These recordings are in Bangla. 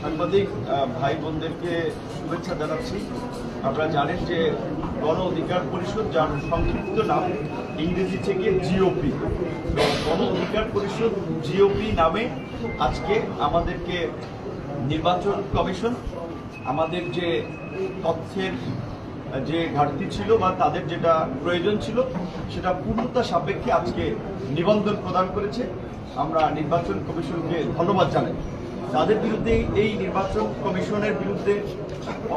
সাংবাদিক ভাই বোনদেরকে শুভেচ্ছা জানাচ্ছি। আপনারা জানেন যে গণ অধিকার পরিষদ যার সংক্ষিপ্ত নাম ইংরেজি থেকে জিওপি গণ অধিকার পরিষদ জিওপি নামে আজকে আমাদেরকে নির্বাচন কমিশন, আমাদের যে তথ্যের যে ঘাটতি ছিল বা তাদের যেটা প্রয়োজন ছিল, সেটা পূর্ণতা সাপেক্ষে আজকে নিবন্ধন প্রদান করেছে। আমরা নির্বাচন কমিশনকে ধন্যবাদ জানাই। তাদের বিরুদ্ধে এই নির্বাচন কমিশনের বিরুদ্ধে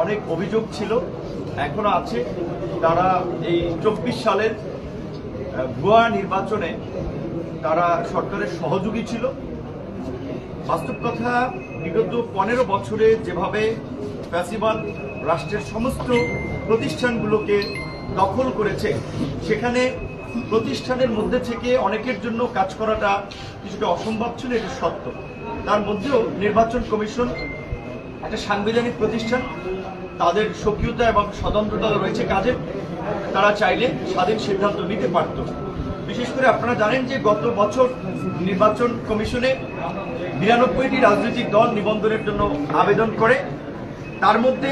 অনেক অভিযোগ ছিল, এখনও আছে। তারা এই চব্বিশ সালের ভুয়া নির্বাচনে তারা সরকারের সহযোগী ছিল। বাস্তব কথা, বিগত পনেরো বছরে যেভাবে ফ্যাসিবাল রাষ্ট্রের সমস্ত প্রতিষ্ঠানগুলোকে দখল করেছে। সেখানে প্রতিষ্ঠানের মধ্যে থেকে অনেকের জন্য কাজ করাটা কিছুটা অসম্ভব ছিল, এটা সত্য। তার মধ্যেও নির্বাচন কমিশন একটা সাংবিধানিক প্রতিষ্ঠান, তাদের সক্রিয়তা এবং স্বতন্ত্রতা রয়েছে কাজে। তারা চাইলে স্বাধীন সিদ্ধান্ত নিতে পারত। বিশেষ করে আপনারা জানেন যে গত বছর নির্বাচন কমিশনে বিরানব্বইটি রাজনৈতিক দল নিবন্ধনের জন্য আবেদন করে। তার মধ্যে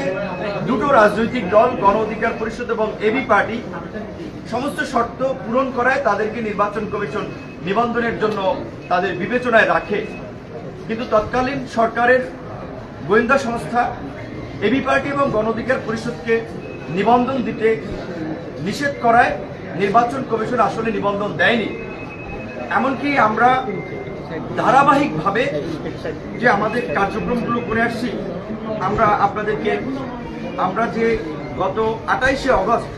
দুটো রাজনৈতিক দল, গণ অধিকার পরিষদ এবং এবি পার্টি, সমস্ত শর্ত পূরণ করায় তাদেরকে নির্বাচন কমিশন নিবন্ধনের জন্য তাদের বিবেচনায় রাখে। কিন্তু তৎকালীন সরকারের গোয়েন্দা সংস্থা, এবি পার্টি এবং গণ অধিকার পরিষদকে নিবন্ধন দিতে নিষেধ করায় নির্বাচন কমিশন আসলে নিবন্ধন দেয়নি। এমনকি আমরা ধারাবাহিকভাবে যে আমাদের কার্যক্রমগুলো করে আসছি আমরা আপনাদেরকে, আমরা যে গত আঠাইশে অগস্ট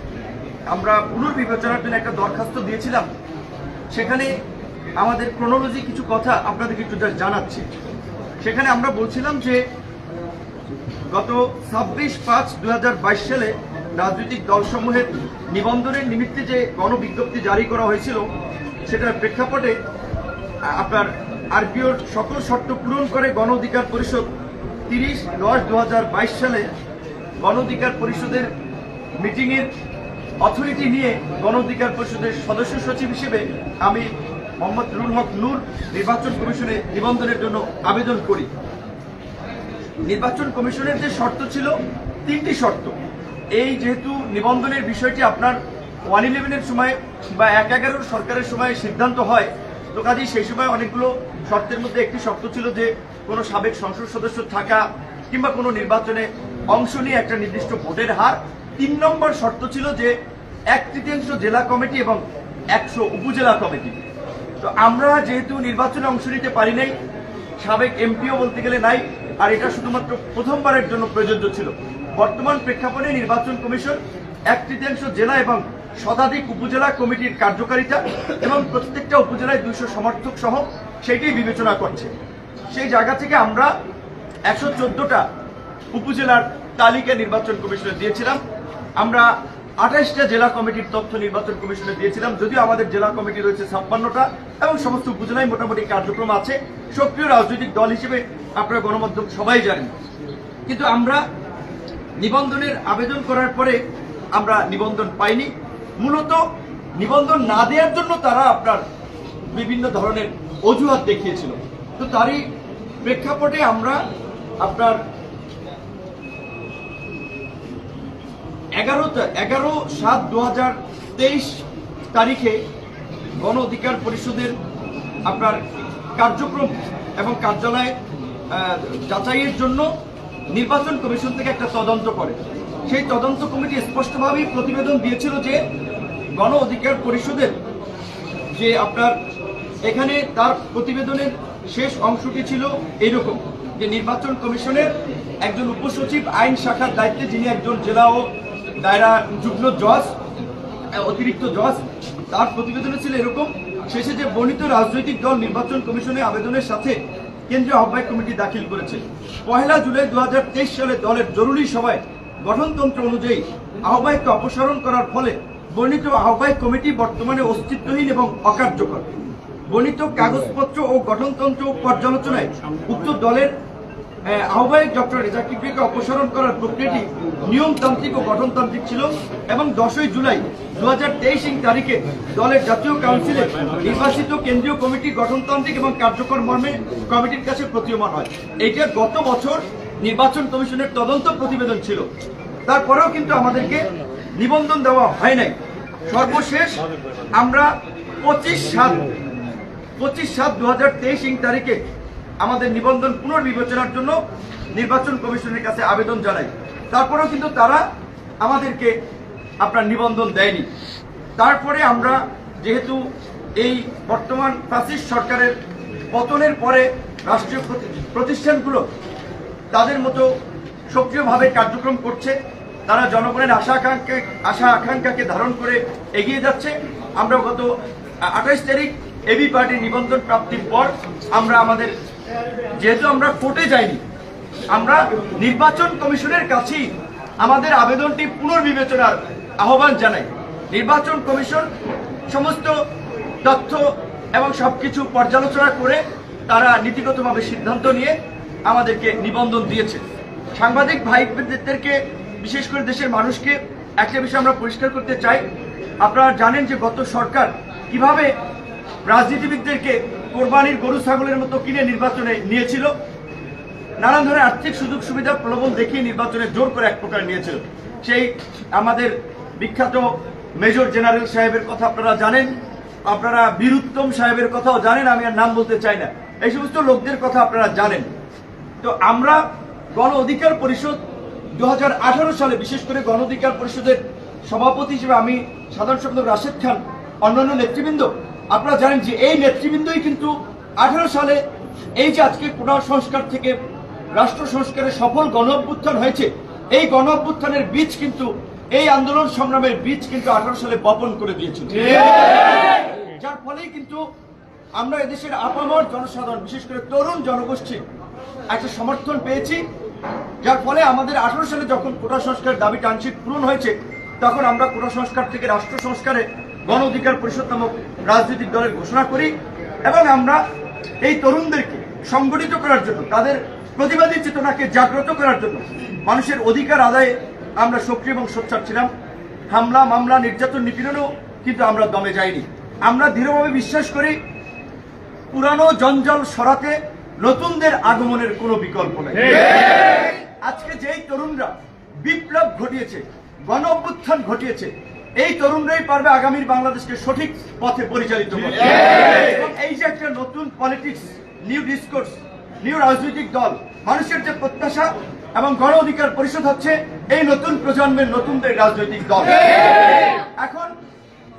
আমরা পুনর্বিবেচনার জন্য একটা দরখাস্ত দিয়েছিলাম, সেখানে আমাদের ক্রোনোলজি কিছু কথা আপনাদেরকে একটু জানাচ্ছি। সেখানে আমরা বলছিলাম যে গত ছাব্বিশ পাঁচ দু সালে রাজনৈতিক দলসমূহের নিবন্ধনের নিমিত্তে যে গণবিজ্ঞপ্তি জারি করা হয়েছিল, সেটার প্রেক্ষাপটে আপনার আরপিওর সকল শর্ত পূরণ করে গণ অধিকার পরিষদ তিরিশ দশ দু সালে গণ অধিকার পরিষদের মিটিংয়ের অথরিটি নিয়ে গণ অধিকার পরিষদের সদস্য সচিব হিসেবে আমি মোহাম্মদ রুল হক নূর নির্বাচন কমিশনে নিবন্ধনের জন্য আবেদন করি। নির্বাচন কমিশনের যে শর্ত ছিল, তিনটি শর্ত। এই যেহেতু নিবন্ধনের বিষয়টি আপনার ওয়ান ইলেভেনের সময় বা এক এগারোর সরকারের সময় সিদ্ধান্ত হয়, তো কাজেই সেই সময় অনেকগুলো শর্তের মধ্যে একটি শর্ত ছিল যে কোনো সাবেক সংসদ সদস্য থাকা কিংবা কোনো নির্বাচনে অংশ নিয়ে একটা নির্দিষ্ট ভোটের হার, তিন নম্বর শর্ত ছিল যে এক তৃতীয়াংশ জেলা কমিটি এবং একশো উপজেলা কমিটি। তো আমরা যেহেতু নির্বাচনে অংশ নিতে পারি নাই, সাবেক এমপিও বলতে গেলে নাই, আর এটা শুধুমাত্র প্রথমবারের জন্য প্রযোজ্য ছিল। বর্তমান প্রেক্ষাপটে নির্বাচন কমিশন এক তৃতীয়াংশ জেলা এবং শতাধিক উপজেলা কমিটির কার্যকারিতা এবং প্রত্যেকটা উপজেলায় দুইশো সমর্থক সহ সেটাই বিবেচনা করছে। সেই জায়গা থেকে আমরা একশো চোদ্দটা উপজেলার তালিকা নির্বাচন কমিশনে দিয়েছিলাম। আমরা আঠাশটা জেলা কমিটির তথ্য নির্বাচন কমিশনে দিয়েছিলাম। যদিও আমাদের জেলা কমিটি রয়েছে ছাপ্পান্নটা এবং সমস্ত উপজেলায় মোটামুটি কার্যক্রম আছে। সক্রিয় রাজনৈতিক দল হিসেবে আপনারা গণমাধ্যম সবাই জানেন। কিন্তু আমরা নিবন্ধনের আবেদন করার পরে আমরা নিবন্ধন পাইনি। মূলত নিবন্ধন না দেওয়ার জন্য তারা আপনার বিভিন্ন ধরনের অজুহাত দেখিয়েছিল। তো তারই প্রেক্ষাপটে আমরা আপনার এগারো এগারো সাত দু তারিখে গণ অধিকার পরিষদের আপনার কার্যক্রম এবং কার্যালয় যাচাইয়ের জন্য নির্বাচন কমিশন থেকে একটা তদন্ত করে। সেই তদন্ত কমিটি স্পষ্টভাবেই প্রতিবেদন দিয়েছিল যে গণ অধিকার পরিষদের যে আপনার এখানে তার প্রতিবেদনের শেষ অংশটি ছিল এইরকম যে নির্বাচন কমিশনের একজন উপসচিব আইন শাখার দায়িত্বে যিনি একজন জেলা ও দায়রা যুগ্ম জজ অতিরিক্ত জজ, তার প্রতিবেদনে ছিল এরকম। শেষে যে বর্ণিত রাজনৈতিক দল নির্বাচন কমিশনের আবেদনের সাথে কেন্দ্রীয় আহ্বায়ক কমিটি দাখিল করেছে। পহেলা জুলাই দু হাজার তেইশ সালে দলের জরুরি সভায় গঠনতন্ত্র অনুযায়ী আহ্বায়ককে অপসারণ করার ফলে বর্ণিত আহ্বায়ক কমিটি বর্তমানে অস্তিত্বহীন এবং অকার্যকর। বর্ণিত কাগজপত্র ও গঠনতন্ত্র পর্যালোচনায় উক্ত দলের আহ্বায়ক ডক্টর রেজা অপসারণ করার প্রক্রিয়াটি নিয়মতান্ত্রিক ও গঠনতান্ত্রিক ছিল এবং দশই জুলাই দু হাজার তেইশ তারিখে দলের জাতীয় কাউন্সিলে নির্বাচিত কেন্দ্রীয় কমিটি গঠনতান্ত্রিক এবং কার্যকর মর্মে কমিটির কাছে প্রতীয়মান হয়। এইটা গত বছর নির্বাচন কমিশনের তদন্ত প্রতিবেদন ছিল। তারপরেও কিন্তু আমাদেরকে নিবন্ধন দেওয়া হয় নাই। সর্বশেষ আমরা পঁচিশ সাত পঁচিশ সাত দু হাজার তেইশ ইং তারিখে আমাদের নিবন্ধন পুনর্বিবেচনার জন্য নির্বাচন কমিশনের কাছে আবেদন জানাই। তারপরেও কিন্তু তারা আমাদেরকে আপনার নিবন্ধন দেয়নি। তারপরে আমরা যেহেতু এই বর্তমান ফ্যাসিস্ট সরকারের পতনের পরে রাষ্ট্রীয় প্রতিষ্ঠানগুলো তাদের মতো সক্রিয়ভাবে কার্যক্রম করছে, তারা জনগণের আশা আকাঙ্ক্ষা আশা আকাঙ্ক্ষাকে ধারণ করে এগিয়ে যাচ্ছে। আমরা গত আঠাইশ তারিখ এবি পার্টির নিবন্ধন প্রাপ্তির পর আমরা আমাদের, যেহেতু আমরা কোর্টে যাইনি, আমরা নির্বাচন কমিশনের কাছেই আমাদের আবেদনটি পুনর্বিবেচনার আহ্বান জানাই। নির্বাচন কমিশন সমস্ত তথ্য এবং সবকিছু পর্যালোচনা করে তারা নীতিগতভাবে সিদ্ধান্ত নিয়ে আমাদেরকে নিবন্ধন দিয়েছে। সাংবাদিক ভাইদেরকে, বিশেষ করে দেশের মানুষকে, একটা বিষয় আমরা পরিষ্কার করতে চাই। আপনারা জানেন যে গত সরকার কীভাবে রাজনীতিবিদদেরকে কোরবানির গরু, ছাগলের মতো কিনে নির্বাচনে নিয়েছিল। নানান ধরনের আর্থিক সুযোগ সুবিধা প্রলোভন দেখিয়ে নির্বাচনে জোর করে এক প্রকার নিয়েছিল। সেই আমাদের বিখ্যাত মেজর জেনারেল সাহেবের কথা আপনারা জানেন, আপনারা বীরুত্তম সাহেবের কথাও জানেন, আমি আর নাম বলতে চাই না। এই সমস্ত লোকদের কথা আপনারা জানেন। তো আমরা গণ অধিকার পরিষদ দু হাজার আঠারো সালে, বিশেষ করে গণ অধিকার পরিষদের সভাপতি হিসেবে আমি সাধারণ সম্পাদক রাশেদ খান, অন্যান্য নেতৃবৃন্দ আপনারা জানেন যে এই নেতৃবৃন্দই কিন্তু আঠারো সালে এই যে আজকে পুনঃ সংস্কার থেকে রাষ্ট্র সংস্কারের সফল গণঅভ্যুত্থান হয়েছে, এই গণ বীজ কিন্তু, এই আন্দোলন সংগ্রামের বীজ কিন্তু আঠারো সালে বপন করে দিয়েছিল যার ফলেই কিন্তু আমরা এদেশের আপামর জনসাধারণ, বিশেষ করে তরুণ জনগোষ্ঠী, একটা সমর্থন পেয়েছি। যার ফলে আমাদের আঠারো সালে যখন কোটা সংস্কারের দাবিটা আংশিক পূরণ হয়েছে, তখন আমরা কোটা সংস্কার থেকে রাষ্ট্র সংস্কারে গণ অধিকার পরিষদ নামক রাজনৈতিক দলের ঘোষণা করি এবং আমরা এই তরুণদেরকে সংগঠিত করার জন্য তাদের প্রতিবাদী চেতনাকে জাগ্রত করার জন্য মানুষের অধিকার আদায়ে আমরা সক্রিয় এবং সোচ্চার ছিলাম। হামলা মামলা নির্যাতন নিপীড়নও কিন্তু আমরা দমে যাইনি। আমরা দৃঢ়ভাবে বিশ্বাস করি পুরানো জঞ্জল সরাতে নতুনদের আগমনের কোনো বিকল্প নেই। আজকে যেই তরুণরা বিপ্লব ঘটিয়েছে গণ অভ্যুত্থান ঘটিয়েছে এই তরুণরাই পারবে আগামীর বাংলাদেশকে সঠিক পথে পরিচালিত করতে। এবং এই যে একটা নতুন পলিটিক্স নিউ ডিসকোর্স নিউ রাজনৈতিক দল মানুষের যে প্রত্যাশা এবং গণ অধিকার পরিষদ হচ্ছে এই নতুন প্রজন্মের নতুনদের রাজনৈতিক দল। এখন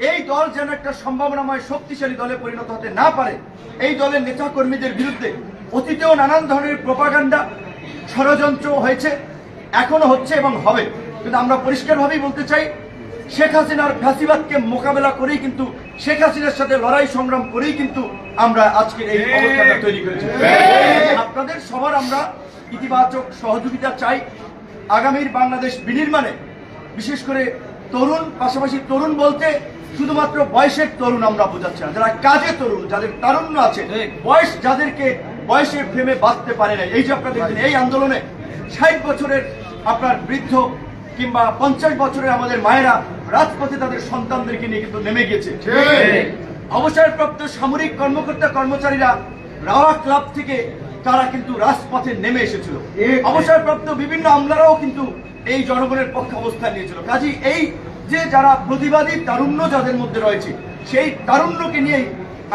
এই দল যেন একটা সম্ভাবনাময় শক্তিশালী দলে পরিণত হতে না পারে এই দলের নেতা কর্মীদের বিরুদ্ধে অতীতেও নানান ধরনের প্রপাগান্ডা ষড়যন্ত্র হয়েছে এখনও হচ্ছে এবং হবে। কিন্তু আমরা পরিষ্কারভাবেই বলতে চাই শেখ হাসিনার ফ্যাসিবাদকে মোকাবেলা করেই কিন্তু, শেখ হাসিনার সাথে লড়াই সংগ্রাম করেই কিন্তু আমরা আজকের এই অবস্থাটা তৈরি করেছি। আপনাদের সবার আমরা ইতিবাচক সহযোগিতা চাই। আগামীর বাংলাদেশ বিনির্মাণে, বিশেষ করে তরুণ, পাশাপাশি তরুণ বলতে শুধুমাত্র বয়সের তরুণ আমরা বোঝাচ্ছি না, যারা কাজে তরুণ, যাদের তারুণ্য আছে, বয়স যাদেরকে বয়সের ফ্রেমে বাঁচতে পারে না এই যে আপনারা দেখবেন এই আন্দোলনে ষাট বছরের আপনার বৃদ্ধ কিংবা পঞ্চাশ বছরের আমাদের মায়েরা রাজপথে তাদের সন্তানদেরকে নিয়ে কিন্তু নেমে গেছে অবসরপ্রাপ্ত সামরিক কর্মকর্তা কর্মচারীরা রাওয়া ক্লাব থেকে তারা কিন্তু রাজপথে নেমে এসেছিল। অবসরপ্রাপ্ত বিভিন্ন আমলারাও কিন্তু এই জনগণের পক্ষে অবস্থান নিয়েছিল। কাজী এই যে যারা প্রতিবাদী তারুণ্য যাদের মধ্যে রয়েছে সেই তারুণ্যকে নিয়েই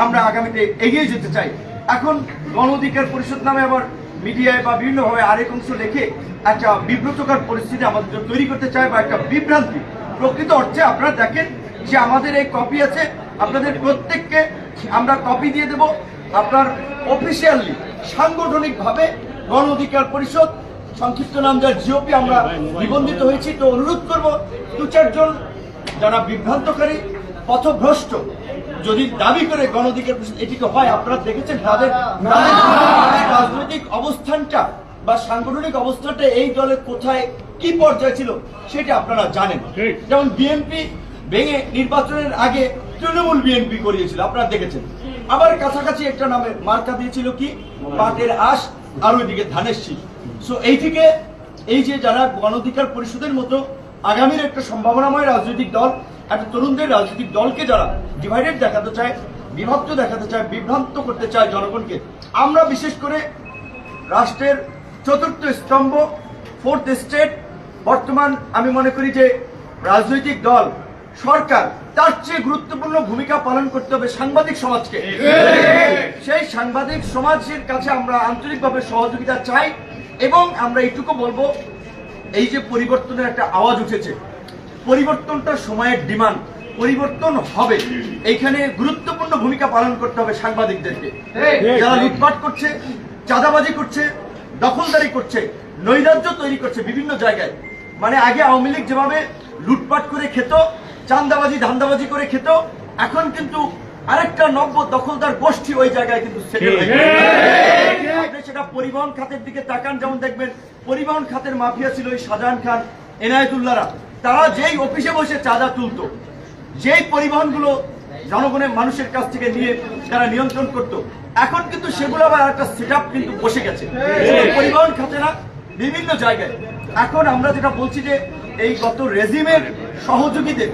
আমরা আগামীতে এগিয়ে যেতে চাই। এখন গণ অধিকার পরিষদ নামে আবার মিডিয়ায় বা বিভিন্নভাবে আরেক অংশ লেখে একটা বিব্রতকর পরিস্থিতি আমাদের তৈরি করতে চায় বা একটা বিভ্রান্তি প্রকৃত অর্থে আপনারা দেখেন যে আমাদের এই কপি আছে। আপনাদের প্রত্যেককে আমরা কপি দিয়ে দেব। আপনার অফিসিয়ালি সাংগঠনিকভাবে গণ অধিকার পরিষদ, সংক্ষিপ্ত নাম যার জিওপি আমরা নিবন্ধিত হয়েছি। তো অনুরোধ করব দু চারজন যারা বিভ্রান্তকারী, পথভ্রষ্ট, যদি দাবি করে গণ অধিকার পরিষদ এটিকে হয়, আপনারা দেখেছেন তাদের রাজনৈতিক অবস্থানটা বা সাংগঠনিক অবস্থাটা এই দলের কোথায় কি পর্যায়ে ছিল সেটা আপনারা জানেন। যেমন বিএনপি ভেঙে নির্বাচনের আগে তৃণমূল বিএনপি করিয়েছিল আপনারা দেখেছেন। আবার কাছাকাছি একটা নামে মার্কা দিয়েছিল কি? পাটের আশ আর ওইদিকে ধানের শীষ। সো এই থেকে এই যে যারা গণঅধিকার পরিষদের মতো আগামীর একটা সম্ভাবনাময় রাজনৈতিক দল একটা তরুণদের রাজনৈতিক দলকে যারা ডিভাইডেড দেখাতে চায় বিভক্ত দেখাতে চায় বিভ্রান্ত করতে চায় জনগণকে আমরা বিশেষ করে রাষ্ট্রের চতুর্থ স্তম্ভ ফোর্থ স্টেট বর্তমান আমি মনে করি যে রাজনৈতিক দল, সরকার, তার চেয়ে গুরুত্বপূর্ণ ভূমিকা পালন করতে হবে সাংবাদিক সমাজকে। সেই সাংবাদিক সমাজের কাছে আমরা আন্তরিকভাবে সহযোগিতা চাই এবং আমরা এইটুকু বলব, এই যে পরিবর্তনের একটা আওয়াজ উঠেছে, পরিবর্তনটা সময়ের ডিমান্ড, পরিবর্তন হবে। এইখানে গুরুত্বপূর্ণ ভূমিকা পালন করতে হবে সাংবাদিকদেরকে। যারা লুটপাট করছে, চাঁদাবাজি করছে দখলদারি করছে, নৈরাজ্য তৈরি করছে বিভিন্ন জায়গায়। মানে আগে আওয়ামী লীগ যেভাবে লুটপাট করে খেত চান্দাবাজি ধান্দাবাজি করে খেত, এখন কিন্তু আরেকটা নব্য দখলদার গোষ্ঠী ওই জায়গায় কিন্তু সেটা পরিবহন খাতের দিকে তাকান, যেমন দেখবেন পরিবহন খাতের মাফিয়া ছিল ওই শাহজাহান খান, এনায়েতুল্লাহরা। তারা যেই অফিসে বসে চাঁদা তুলতো, যেই পরিবহনগুলো জনগণের মানুষের কাছ থেকে নিয়ে তারা নিয়ন্ত্রণ করত এখন কিন্তু সেগুলো আবার একটা সেট কিন্তু বসে গেছে। পরিবহন খাতে না বিভিন্ন জায়গায়। এখন আমরা যেটা বলছি যে এই গত রেজিমের সহযোগীদের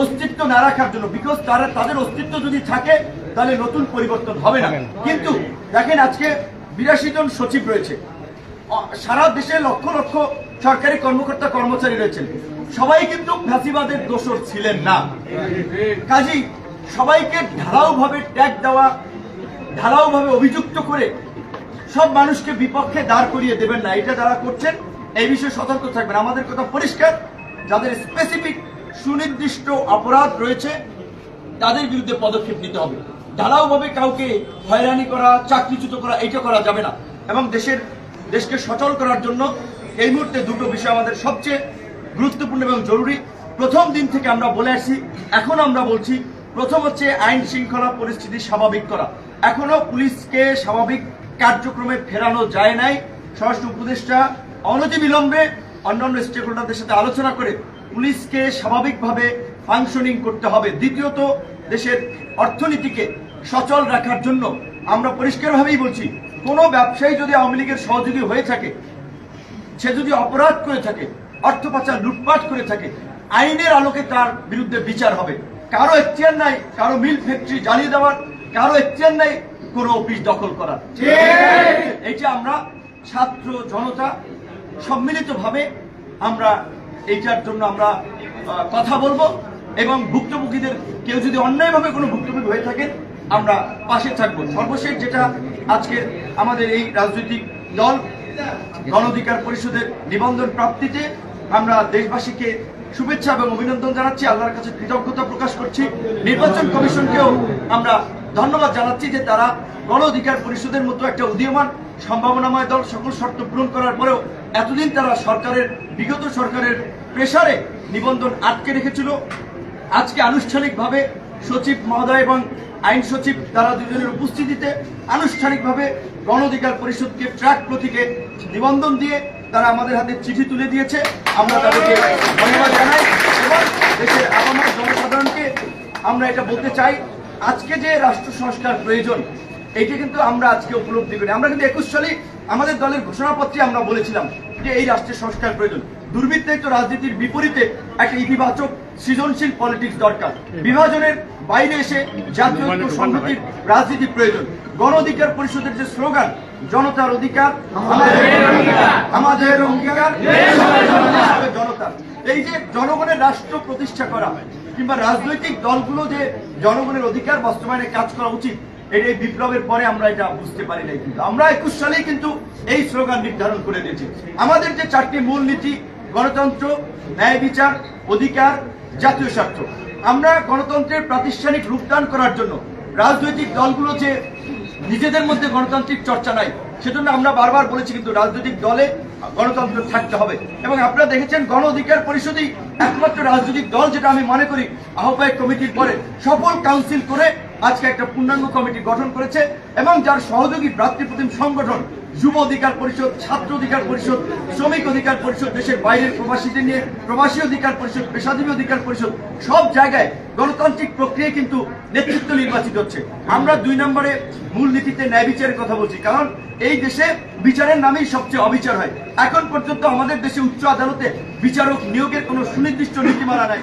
অস্তিত্ব না রাখার জন্য বিকজ তারা তাদের অস্তিত্ব যদি থাকে তাহলে নতুন পরিবর্তন হবে না। কিন্তু দেখেন আজকে বিরাশি জন সচিব রয়েছে। সারা দেশে লক্ষ লক্ষ সরকারি কর্মকর্তা কর্মচারী রয়েছেন। সবাই কিন্তু ফাঁসিবাদের দোষর ছিলেন না। কাজী সবাইকে ঢালাওভাবে ট্যাগ দেওয়া ঢালাওভাবে অভিযুক্ত করে সব মানুষকে বিপক্ষে দাঁড় করিয়ে দেবেন না। এটা যারা করছেন, এই বিষয়ে সতর্ক থাকবেন। আমাদের কথা পরিষ্কার, যাদের স্পেসিফিক সুনির্দিষ্ট অপরাধ রয়েছে, তাদের বিরুদ্ধে পদক্ষেপ নিতে হবে। ঢালাওভাবে কাউকে হয়রানি করা, চাকরিচ্যুত করা এটা করা যাবে না। এবং দেশের, দেশকে সচল করার জন্য এই মুহূর্তে দুটো বিষয় আমাদের সবচেয়ে গুরুত্বপূর্ণ এবং জরুরি। প্রথম দিন থেকে আমরা বলে আসছি এখন আমরা বলছি, প্রথম হচ্ছে আইন শৃঙ্খলা পরিস্থিতি স্বাভাবিক করা। এখনও পুলিশকে স্বাভাবিক কার্যক্রমে ফেরানো যায় নাই। স্বরাষ্ট্র উপদেষ্টা অনতিবিলম্বে অন্যান্য স্টেক হোল্ডারদের সাথে আলোচনা করে পুলিশকে স্বাভাবিকভাবে ফাংশনিং করতে হবে। দ্বিতীয়ত, দেশের অর্থনীতিকে সচল রাখার জন্য আমরা পরিষ্কারভাবেই বলছি, কোনো ব্যবসায়ী যদি আওয়ামী লীগের সহযোগী হয়ে থাকে, সে যদি অপরাধ করে থাকে, অর্থ পাচার, লুটপাট করে থাকে, আইনের আলোকে তার বিরুদ্ধে বিচার হবে। কারও এখতিয়ার নাই, কারও মিল ফ্যাক্টরি জ্বালিয়ে দেওয়ার কারও এখতিয়ার নাই কোনো অফিস দখল করার। এইটা আমরা ছাত্র জনতা সম্মিলিতভাবে আমরা এইটার জন্য আমরা কথা বলব এবং ভুক্তভোগীদের কেউ যদি অন্যায়ভাবে কোনো ভুক্তভোগী হয়ে থাকেন আমরা পাশে থাকব। সর্বশেষ যেটা আজকে আমাদের এই রাজনৈতিক দল গণ অধিকার পরিষদের নিবন্ধন প্রাপ্তিতে আমরা দেশবাসীকে শুভেচ্ছা এবং অভিনন্দন জানাচ্ছি। আল্লাহর কাছে কৃতজ্ঞতা প্রকাশ করছি। নির্বাচন কমিশনকেও আমরা ধন্যবাদ জানাচ্ছি যে তারা গণ অধিকার পরিষদের মতো একটা উদীয়মান সম্ভাবনাময় দল সকল শর্ত পূরণ করার পরেও এতদিন তারা সরকারের, বিগত সরকারের প্রেসারে নিবন্ধন আটকে রেখেছিল। আজকে আনুষ্ঠানিকভাবে সচিব মহোদয় এবং আইন সচিব তারা দুজনের উপস্থিতিতে আনুষ্ঠানিকভাবে গণ অধিকার পরিষদকে ট্র্যাক প্রতীকে নিবন্ধন দিয়ে তারা আমাদের হাতে চিঠি তুলে দিয়েছে। আমরা তাদেরকে ধন্যবাদ জানাই এবং দেশের আপামর জনসাধারণকে আমরা এটা বলতে চাই আজকে যে রাষ্ট্র সংস্কার প্রয়োজন এইটা কিন্তু আমরা আজকে উপলব্ধি করি। আমরা কিন্তু একুশ সালে আমাদের দলের ঘোষণাপত্রে আমরা বলেছিলাম যে এই রাষ্ট্রের সংস্কার প্রয়োজন। দুর্বৃত্তায়িত রাজনীতির বিপরীতে একটা ইতিবাচক সৃজনশীল পলিটিক্স দরকার। বিভাজনের বাইরে এসে জাতীয় সংহতির রাজনীতি প্রয়োজন। গণ অধিকার পরিষদের যে স্লোগান জনতার অধিকার আমাদের অঙ্গীকার, আমাদের অঙ্গীকার হবে জনতা এই যে জনগণের রাষ্ট্র প্রতিষ্ঠা করা কিংবা রাজনৈতিক দলগুলো যে জনগণের অধিকার বাস্তবায়নে কাজ করা উচিত এটা এই বিপ্লবের পরে আমরা এটা বুঝতে পারি নাই কিন্তু। আমরা একুশ সালেই কিন্তু এই স্লোগান নির্ধারণ করে দিয়েছি। আমাদের যে চারটি মূল নীতি গণতন্ত্র, ন্যায় বিচার, অধিকার, জাতীয় স্বার্থ, আমরা গণতন্ত্রের প্রাতিষ্ঠানিক রূপদান করার জন্য রাজনৈতিক দলগুলো যে নিজেদের মধ্যে গণতান্ত্রিক চর্চা নাই, সেজন্য আমরা বারবার বলেছি কিন্তু রাজনৈতিক দলে গণতন্ত্র থাকতে হবে। এবং আপনারা দেখেছেন গণ অধিকার পরিষদই একমাত্র রাজনৈতিক দল যেটা আমি মনে করি আহ্বায়ক কমিটির পরে সফল কাউন্সিল করে আজকে একটা পূর্ণাঙ্গ কমিটি গঠন করেছে এবং যার সহযোগী ভ্রাতৃপ্রতিম সংগঠন, যুব অধিকার পরিষদ, ছাত্র অধিকার পরিষদ, শ্রমিক অধিকার পরিষদ, দেশের বাইরের প্রবাসীদের নিয়ে প্রবাসী অধিকার পরিষদ, পেশাজীবী অধিকার পরিষদ, সব জায়গায় গণতান্ত্রিক প্রক্রিয়ায় কিন্তু নেতৃত্ব নির্বাচিত হচ্ছে। আমরা দুই নম্বরে মূল নীতিতে ন্যায় বিচারের কথা বলছি। কারণ এই দেশে বিচারের নামেই সবচেয়ে অবিচার হয়। এখন পর্যন্ত আমাদের দেশে উচ্চ আদালতে বিচারক নিয়োগের কোনো সুনির্দিষ্ট নীতিমালা নাই।